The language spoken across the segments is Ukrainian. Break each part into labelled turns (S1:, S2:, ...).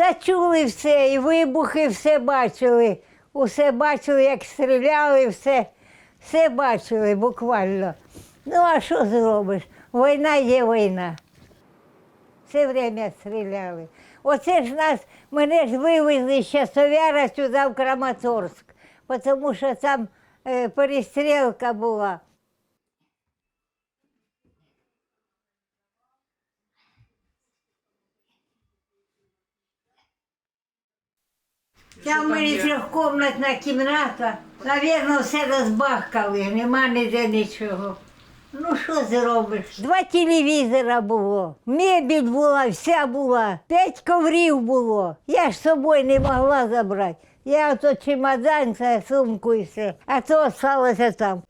S1: Та чули все, і вибухи все бачили. Усе бачили, як стріляли, все, все бачили буквально. Ну, а що зробиш? Війна є війна. Все время стріляли. Оце ж нас, мене ж вивезли з Часовяра сюди в Краматорськ, тому що там е, перестрілка була. Там у мене трьохкомнатна кімната. Навірно, все розбахкали, нема ніде нічого. Ну, що зробиш? Два телевізора було, мебіль була, вся була, п'ять коврів було. Я ж з собою не могла забрати. Я ото чемодан, це сумку і все, а то залишилося там.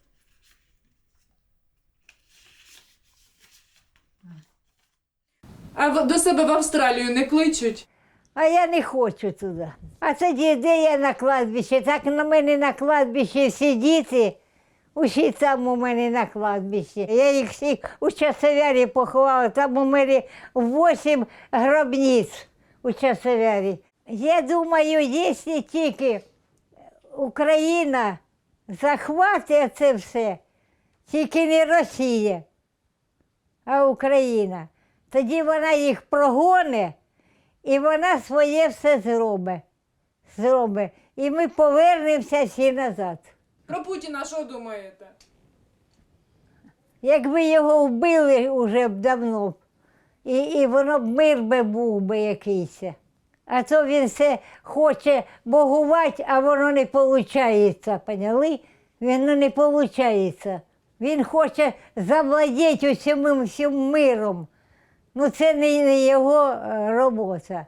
S2: А в- до себе в Австралію не кличуть?
S1: А я не хочу туди. А тоді де я на кладбищі? Так на мене на кладбищі всі діти, усі там у мене на кладбищі. Я їх всіх у часовярі поховала, там у мене вісім гробниць у часовярі. Я думаю, якщо тільки Україна захватить це все, тільки не Росія, а Україна, тоді вона їх прогоне. І вона своє все зробить. зробить. І ми повернемося всі назад.
S2: Про Путіна що думаєте?
S1: Якби його вбили уже б давно, б, і, і воно б мир би був би якийсь. А то він все хоче богувати, а воно не виходить, поняли? Воно не виходить. Він хоче завладіти усім всім миром. Ну це не, його е, робота.